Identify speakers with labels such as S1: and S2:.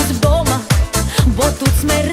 S1: вдома, бо тут смерть.